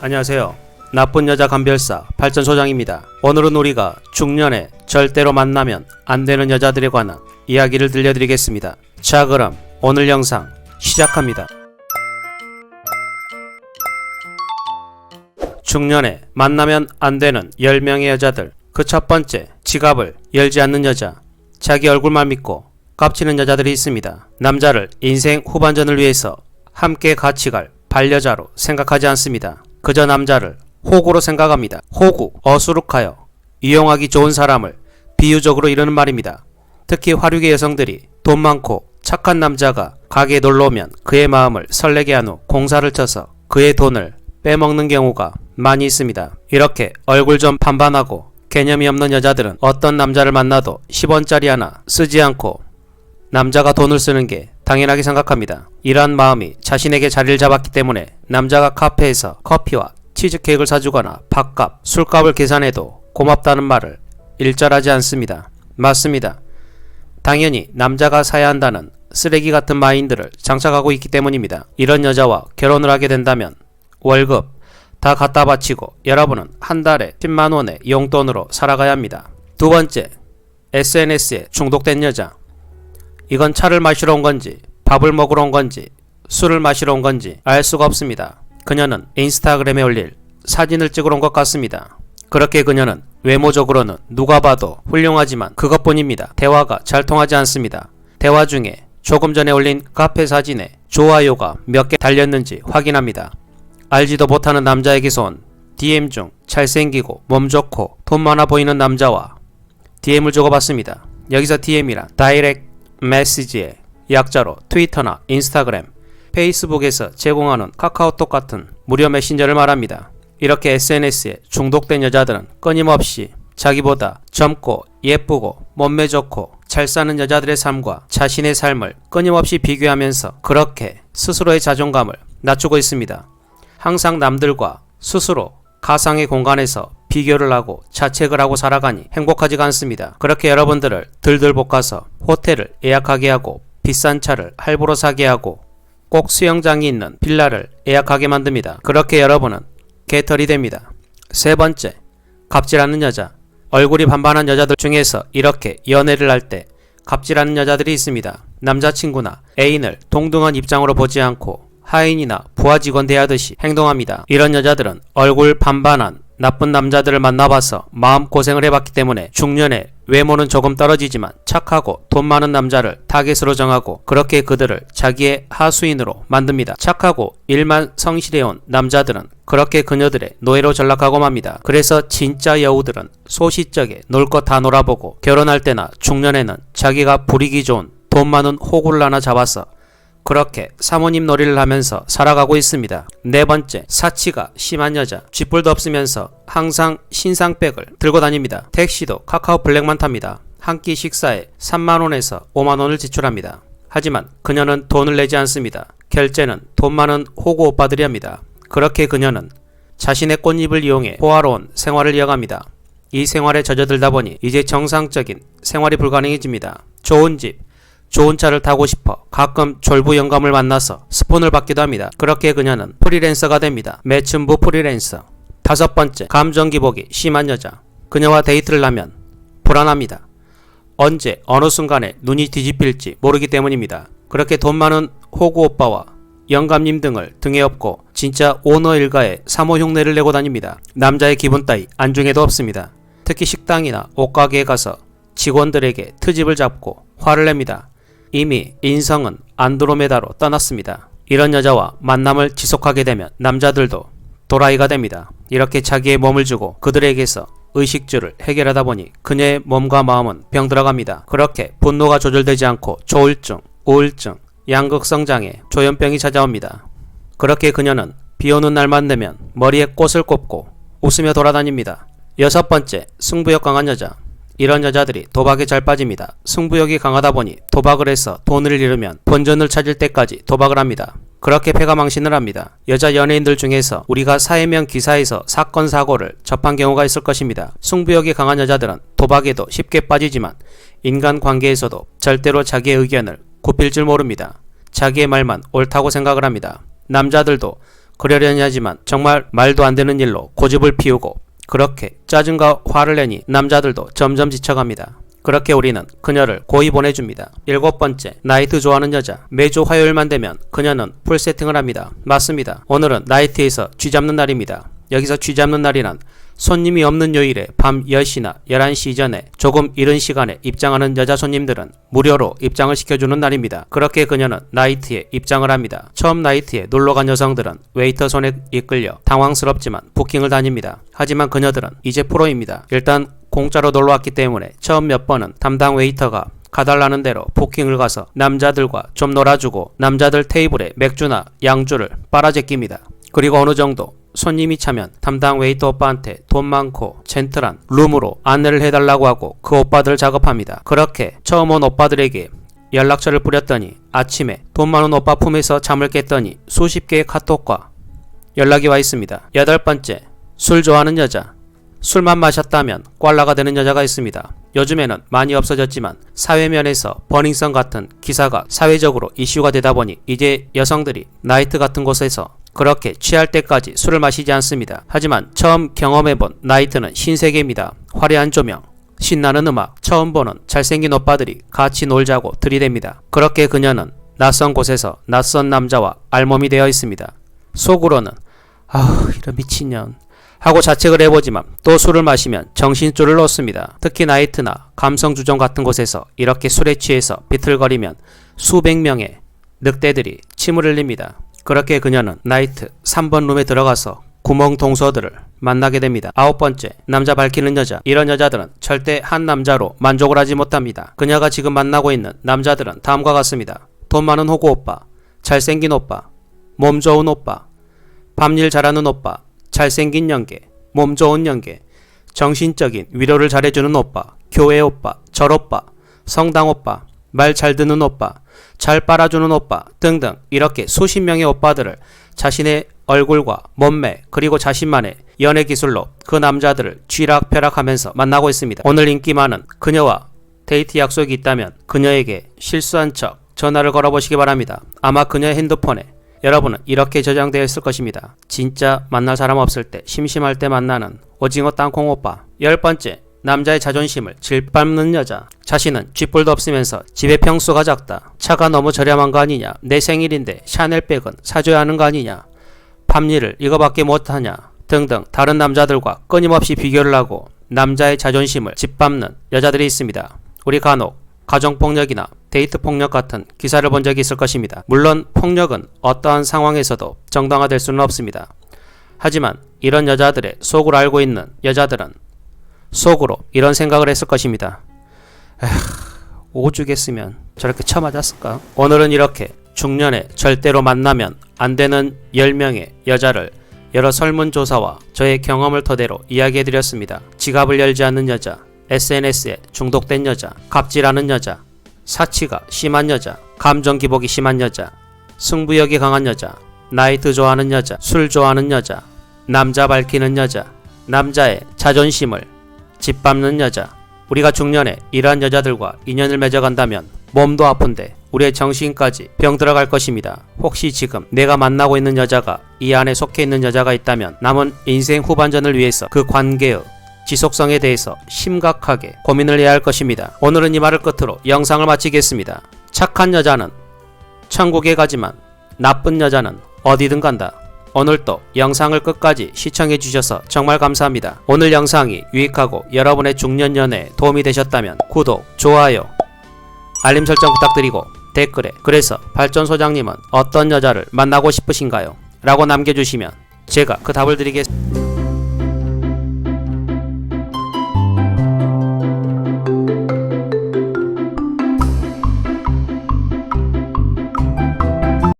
안녕하세요. 나쁜 여자 감별사 발전 소장입니다. 오늘은 우리가 중년에 절대로 만나면 안 되는 여자들에 관한 이야기를 들려드리겠습니다. 자 그럼 오늘 영상 시작합니다. 중년에 만나면 안 되는 10명의 여자들 그 첫 번째 지갑을 열지 않는 여자 자기 얼굴만 믿고 깝치는 여자들이 있습니다. 남자를 인생 후반전을 위해서 함께 같이 갈 반려자로 생각하지 않습니다. 그저 남자를 호구로 생각합니다. 호구, 어수룩하여 이용하기 좋은 사람을 비유적으로 이르는 말입니다. 특히 화류계 여성들이 돈 많고 착한 남자가 가게에 놀러 오면 그의 마음을 설레게 한 후 공사를 쳐서 그의 돈을 빼먹는 경우가 많이 있습니다. 이렇게 얼굴 좀 반반하고 개념이 없는 여자들은 어떤 남자를 만나도 10원짜리 하나 쓰지 않고 남자가 돈을 쓰는 게 당연하게 생각합니다. 이러한 마음이 자신에게 자리를 잡았기 때문에 남자가 카페에서 커피와 치즈케이크를 사주거나 밥값, 술값을 계산해도 고맙다는 말을 일절하지 않습니다. 맞습니다. 당연히 남자가 사야 한다는 쓰레기 같은 마인드를 장착하고 있기 때문입니다. 이런 여자와 결혼을 하게 된다면 월급 다 갖다 바치고 여러분은 한 달에 10만 원의 용돈으로 살아가야 합니다. 두 번째, SNS에 중독된 여자. 이건 차를 마시러 온 건지, 밥을 먹으러 온 건지, 술을 마시러 온 건지 알 수가 없습니다. 그녀는 인스타그램에 올릴 사진을 찍으러 온 것 같습니다. 그렇게 그녀는 외모적으로는 누가 봐도 훌륭하지만 그것뿐입니다. 대화가 잘 통하지 않습니다. 대화 중에 조금 전에 올린 카페 사진에 좋아요가 몇 개 달렸는지 확인합니다. 알지도 못하는 남자에게서 온 DM 중 잘생기고 몸 좋고 돈 많아 보이는 남자와 DM을 주고받습니다. 여기서 DM이란 다이렉트 메시지의 약자로 트위터나 인스타그램, 페이스북에서 제공하는 카카오톡 같은 무료 메신저를 말합니다. 이렇게 SNS에 중독된 여자들은 끊임없이 자기보다 젊고 예쁘고 몸매 좋고 잘 사는 여자들의 삶과 자신의 삶을 끊임없이 비교하면서 그렇게 스스로의 자존감을 낮추고 있습니다. 항상 남들과 스스로 가상의 공간에서 비교를 하고 자책을 하고 살아가니 행복하지가 않습니다. 그렇게 여러분들을 들들 볶아서 호텔을 예약하게 하고 비싼 차를 할부로 사게 하고 꼭 수영장이 있는 빌라를 예약하게 만듭니다. 그렇게 여러분은 개털이 됩니다. 세 번째, 갑질하는 여자. 얼굴이 반반한 여자들 중에서 이렇게 연애를 할 때 갑질하는 여자들이 있습니다. 남자친구나 애인을 동등한 입장으로 보지 않고 하인이나 부하 직원 대하듯이 행동합니다. 이런 여자들은 얼굴 반반한 나쁜 남자들을 만나봐서 마음고생을 해봤기 때문에 중년에 외모는 조금 떨어지지만 착하고 돈 많은 남자를 타겟으로 정하고 그렇게 그들을 자기의 하수인으로 만듭니다. 착하고 일만 성실해온 남자들은 그렇게 그녀들의 노예로 전락하고 맙니다. 그래서 진짜 여우들은 소시적에 놀 것 다 놀아보고 결혼할 때나 중년에는 자기가 부리기 좋은 돈 많은 호구를 하나 잡아서 그렇게 사모님 놀이를 하면서 살아가고 있습니다. 네 번째, 사치가 심한 여자. 쥐뿔도 없으면서 항상 신상백을 들고 다닙니다. 택시도 카카오 블랙만 탑니다. 한 끼 식사에 3만원에서 5만원을 지출합니다. 하지만 그녀는 돈을 내지 않습니다. 결제는 돈 많은 호구 오빠들이 합니다. 그렇게 그녀는 자신의 꽃잎을 이용해 호화로운 생활을 이어갑니다. 이 생활에 젖어들다 보니 이제 정상적인 생활이 불가능해집니다. 좋은 집, 좋은 차를 타고 싶어 가끔 졸부 영감을 만나서 스폰을 받기도 합니다. 그렇게 그녀는 프리랜서가 됩니다. 매춘부 프리랜서. 다섯 번째, 감정 기복이 심한 여자. 그녀와 데이트를 하면 불안합니다. 언제 어느 순간에 눈이 뒤집힐지 모르기 때문입니다. 그렇게 돈 많은 호구 오빠와 영감님 등을 등에 업고 진짜 오너 일가에 사모 흉내를 내고 다닙니다. 남자의 기분 따위 안중에도 없습니다. 특히 식당이나 옷가게에 가서 직원들에게 트집을 잡고 화를 냅니다. 이미 인성은 안드로메다로 떠났습니다. 이런 여자와 만남을 지속하게 되면 남자들도 도라이가 됩니다. 이렇게 자기의 몸을 주고 그들에게서 의식주를 해결하다 보니 그녀의 몸과 마음은 병들어갑니다. 그렇게 분노가 조절되지 않고 조울증, 우울증, 양극성 장애, 조현병이 찾아옵니다. 그렇게 그녀는 비 오는 날만 되면 머리에 꽃을 꼽고 웃으며 돌아다닙니다. 여섯 번째, 승부욕 강한 여자. 이런 여자들이 도박에 잘 빠집니다. 승부욕이 강하다 보니 도박을 해서 돈을 잃으면 본전을 찾을 때까지 도박을 합니다. 그렇게 패가 망신을 합니다. 여자 연예인들 중에서 우리가 사회명 기사에서 사건 사고를 접한 경우가 있을 것입니다. 승부욕이 강한 여자들은 도박에도 쉽게 빠지지만 인간 관계에서도 절대로 자기의 의견을 굽힐 줄 모릅니다. 자기의 말만 옳다고 생각을 합니다. 남자들도 그러려니 하지만 정말 말도 안 되는 일로 고집을 피우고 그렇게 짜증과 화를 내니 남자들도 점점 지쳐갑니다. 그렇게 우리는 그녀를 고이 보내줍니다. 일곱 번째, 나이트 좋아하는 여자. 매주 화요일만 되면 그녀는 풀 세팅을 합니다. 맞습니다. 오늘은 나이트에서 쥐 잡는 날입니다. 여기서 쥐 잡는 날이란 손님이 없는 요일에 밤 10시나 11시 전에 조금 이른 시간에 입장하는 여자 손님들은 무료로 입장을 시켜주는 날입니다. 그렇게 그녀는 나이트에 입장을 합니다. 처음 나이트에 놀러간 여성들은 웨이터 손에 이끌려 당황스럽지만 부킹을 다닙니다. 하지만 그녀들은 이제 프로입니다. 일단 공짜로 놀러 왔기 때문에 처음 몇 번은 담당 웨이터가 가달라는 대로 부킹을 가서 남자들과 좀 놀아주고 남자들 테이블에 맥주나 양주를 빨아제낍니다. 그리고 어느 정도 손님이 차면 담당 웨이터 오빠한테 돈 많고 젠틀한 룸으로 안내를 해달라고 하고 그 오빠들을 작업합니다. 그렇게 처음 온 오빠들에게 연락처를 뿌렸더니 아침에 돈 많은 오빠 품에서 잠을 깼더니 수십 개의 카톡과 연락이 와 있습니다. 여덟 번째, 술 좋아하는 여자. 술만 마셨다면 꽐라가 되는 여자가 있습니다. 요즘에는 많이 없어졌지만 사회면에서 버닝썬 같은 기사가 사회적으로 이슈가 되다 보니 이제 여성들이 나이트 같은 곳에서 그렇게 취할 때까지 술을 마시지 않습니다. 하지만 처음 경험해본 나이트는 신세계입니다. 화려한 조명, 신나는 음악, 처음 보는 잘생긴 오빠들이 같이 놀자고 들이댑니다. 그렇게 그녀는 낯선 곳에서 낯선 남자와 알몸이 되어 있습니다. 속으로는 아우 이런 미친년 하고 자책을 해보지만 또 술을 마시면 정신줄을 놓습니다. 특히 나이트나 감성주점 같은 곳에서 이렇게 술에 취해서 비틀거리면 수백 명의 늑대들이 침을 흘립니다. 그렇게 그녀는 나이트 3번 룸에 들어가서 구멍 동서들을 만나게 됩니다. 아홉 번째, 남자 밝히는 여자. 이런 여자들은 절대 한 남자로 만족을 하지 못합니다. 그녀가 지금 만나고 있는 남자들은 다음과 같습니다. 돈 많은 호구 오빠, 잘생긴 오빠, 몸 좋은 오빠, 밤일 잘하는 오빠, 잘생긴 연계, 몸 좋은 연계, 정신적인 위로를 잘해주는 오빠, 교회 오빠, 절 오빠, 성당 오빠, 말 잘 듣는 오빠, 잘 빨아주는 오빠 등등 이렇게 수십 명의 오빠들을 자신의 얼굴과 몸매 그리고 자신만의 연애 기술로 그 남자들을 쥐락펴락하면서 만나고 있습니다. 오늘 인기 많은 그녀와 데이트 약속이 있다면 그녀에게 실수한 척 전화를 걸어보시기 바랍니다. 아마 그녀의 핸드폰에 여러분은 이렇게 저장되어 있을 것입니다. 진짜 만날 사람 없을 때 심심할 때 만나는 오징어 땅콩 오빠. 열 번째, 남자의 자존심을 질밟는 여자. 자신은 쥐뿔도 없으면서 집의 평수가 작다. 차가 너무 저렴한 거 아니냐. 내 생일인데 샤넬백은 사줘야 하는 거 아니냐. 밤일을 이거밖에 못하냐. 등등 다른 남자들과 끊임없이 비교를 하고 남자의 자존심을 짓밟는 여자들이 있습니다. 우리 간혹 가정폭력이나 데이트 폭력 같은 기사를 본 적이 있을 것입니다. 물론 폭력은 어떠한 상황에서도 정당화될 수는 없습니다. 하지만 이런 여자들의 속을 알고 있는 여자들은 속으로 이런 생각을 했을 것입니다. 에휴, 오죽했으면 저렇게 쳐맞았을까? 오늘은 이렇게 중년에 절대로 만나면 안 되는 10명의 여자를 여러 설문조사와 저의 경험을 토대로 이야기해드렸습니다. 지갑을 열지 않는 여자, SNS에 중독된 여자, 갑질하는 여자, 사치가 심한 여자, 감정 기복이 심한 여자, 승부욕이 강한 여자, 나이트 좋아하는 여자, 술 좋아하는 여자, 남자 밝히는 여자, 남자의 자존심을 짓밟는 여자. 우리가 중년에 이러한 여자들과 인연을 맺어간다면 몸도 아픈데 우리의 정신까지 병 들어갈 것입니다. 혹시 지금 내가 만나고 있는 여자가 이 안에 속해 있는 여자가 있다면 남은 인생 후반전을 위해서 그 관계의 지속성에 대해서 심각하게 고민을 해야 할 것입니다. 오늘은 이 말을 끝으로 영상을 마치겠습니다. 착한 여자는 천국에 가지만 나쁜 여자는 어디든 간다. 오늘도 영상을 끝까지 시청해 주셔서 정말 감사합니다. 오늘 영상이 유익하고 여러분의 중년 연애에 도움이 되셨다면 구독, 좋아요, 알림 설정 부탁드리고 댓글에 그래서 발전 소장님은 어떤 여자를 만나고 싶으신가요? 라고 남겨주시면 제가 그 답을 드리겠습니다.